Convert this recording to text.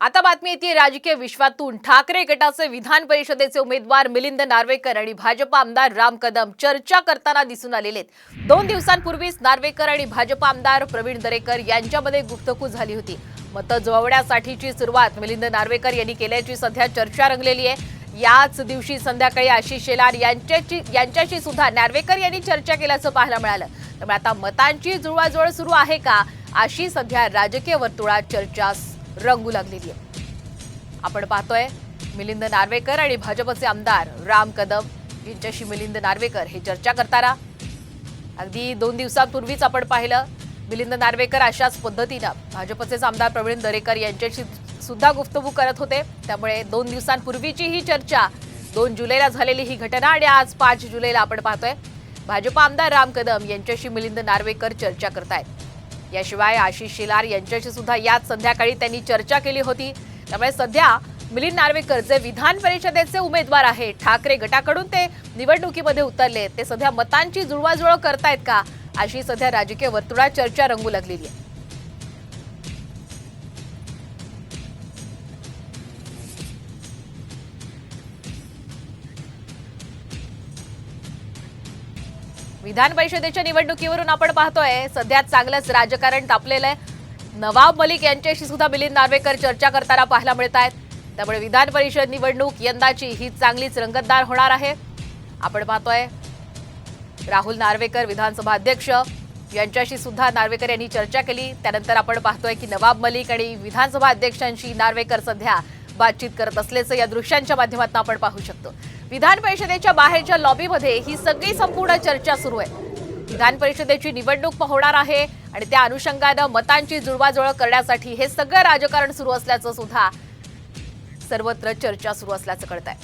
आता बातमी येते राजकीय विश्वातून. ठाकरे गटाचे विधान परिषदेचे उमेदवार मिलिंद नार्वेकर आणि भाजप आमदार राम कदम चर्चा करताना दिसून आलेले आहेत. दोन दिवसांपूर्वीच नार्वेकर आणि भाजप आमदार प्रवीण दरेकर यांच्यामध्ये गुप्तकू झाली होती. मतं जुळवण्यासाठीची सुरुवात मिलिंद नार्वेकर यांनी केल्याची सध्या चर्चा रंगलेली आहे. याच दिवशी संध्याकाळी आशिष शेलार यांच्याची यांच्याशी सुद्धा नार्वेकर यांनी चर्चा केल्याचं पाहायला मिळालं. त्यामुळे आता मतांची जुळवाजुळव सुरू आहे का? अशी सध्या राजकीय वर्तुळात चर्चा रंगू लागलेली आहे. आपण पाहतोय मिलिंद नार्वेकर आणि भाजपचे आमदार राम कदम यांच्याशी मिलिंद नार्वेकर हे चर्चा करताना. अगदी दोन दिवसांपूर्वीच आपण पाहिलं मिलिंद नार्वेकर अशाच पद्धतीनं भाजपचेच आमदार प्रवीण दरेकर यांच्याशी सुद्धा गुफ्तगू करत होते. त्यामुळे दोन दिवसांपूर्वीची ही चर्चा दोन जुलैला झालेली ही घटना आणि आज पाच जुलैला आपण पाहतोय. भाजप आमदार राम कदम यांच्याशी मिलिंद नार्वेकर चर्चा करतायत. याशिवाय आशिष शेलार यांच्याशी सुद्धा याच संध्याकाळी त्यांनी चर्चा केली होती. त्यामुळे सध्या मिलिंद नार्वेकर जे विधान परिषदेचे उमेदवार आहेत ठाकरे गटाकडून ते निवडणुकीमध्ये उतरले ते सध्या मतांची जुळवाजुळव करतायत का? अशी सध्या राजकीय वर्तुळात चर्चा रंगू लागलेली आहे. विधान परिषदेच्या निवडणुकीवरून आपण पाहतोय सध्या चांगलंच राजकारण तापलेलं आहे. नवाब मलिक यांच्याशी सुद्धा मिलिंद नार्वेकर चर्चा करताना पाहायला मिळत आहेत. त्यामुळे विधान परिषद निवडणूक यंदाची ही चांगलीच रंगतदार होणार आहे. आपण पाहतोय राहुल नार्वेकर विधानसभा अध्यक्ष यांच्याशी सुद्धा नार्वेकर यांनी चर्चा केली. त्यानंतर आपण पाहतोय की नवाब मलिक आणि विधानसभा अध्यक्षांशी नार्वेकर सध्या बातचीत करत असल्याचं या दृश्यांच्या माध्यमातून आपण पाहू शकतो. विधान परिषदेच्या बाहेरच्या लॉबीमध्ये ही सगळी संपूर्ण चर्चा सुरू आहे. विधान परिषदेची निवडणूक होणार आहे आणि त्या अनुषंगानं मतांची जुळवाजुळव करण्यासाठी हे सगळं राजकारण सुरू असल्याचं सुद्धा सर्वत्र चर्चा सुरू असल्याचं कळत आहे